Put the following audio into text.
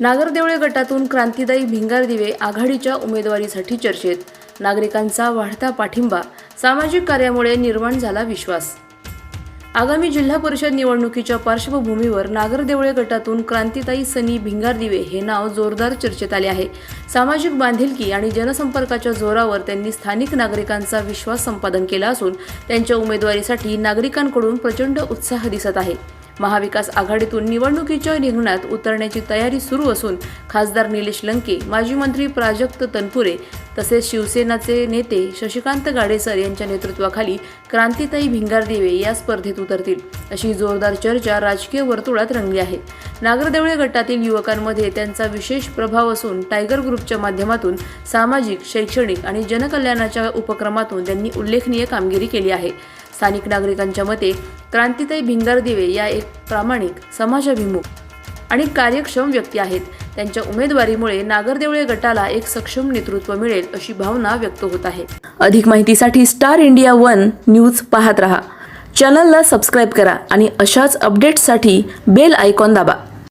नागरदेवळे गटातून क्रांतिदायी भिंगार दिवे आघाडीच्या उमेदवारीसाठी चर्चेत. नागरिकांचा वाढता पाठिंबा सामाजिक कार्यामुळे निर्माण झाला विश्वास. आगामी जिल्हा परिषद निवडणुकीच्या पार्श्वभूमीवर नागरदेवळे गटातून क्रांतिताई सनी भिंगारदिवे हे नाव जोरदार चर्चेत आले आहे. सामाजिक बांधिलकी आणि जनसंपर्काच्या जोरावर त्यांनी स्थानिक नागरिकांचा विश्वास संपादन केला असून त्यांच्या उमेदवारीसाठी नागरिकांकडून प्रचंड उत्साह दिसत आहे. महाविकास आघाडीतून निवडणुकीच्या रिंगणात उतरण्याची तयारी सुरू असून खासदार निलेश लंके माजी मंत्री प्राजक्त तनपुरे तसेच शिवसेनाचे नेते शशिकांत गाडेसर यांच्या नेतृत्वाखाली क्रांतिताई भिंगारदेवे या स्पर्धेत उतरतील. अशी जोरदार चर्चा राजकीय वर्तुळात रंगली आहे. नागरदेवळे गटातील युवकांमध्ये त्यांचा विशेष प्रभाव असून टायगर ग्रुपच्या माध्यमातून सामाजिक शैक्षणिक आणि जनकल्याणाच्या उपक्रमातून त्यांनी उल्लेखनीय कामगिरी केली आहे. स्थानिक नागरिकांच्या मते क्रांतिताई भिंगारदिवे या एक प्रामाणिक समाजाभिमुख आणि कार्यक्षम व्यक्ती आहेत. त्यांच्या उमेदवारीमुळे नागरदेवळे गटाला एक सक्षम नेतृत्व मिळेल अशी भावना व्यक्त होत आहे. अधिक माहितीसाठी स्टार इंडिया वन न्यूज पाहत रहा. चॅनलला सबस्क्राईब करा आणि अशाच अपडेट्ससाठी बेल आयकॉन दाबा.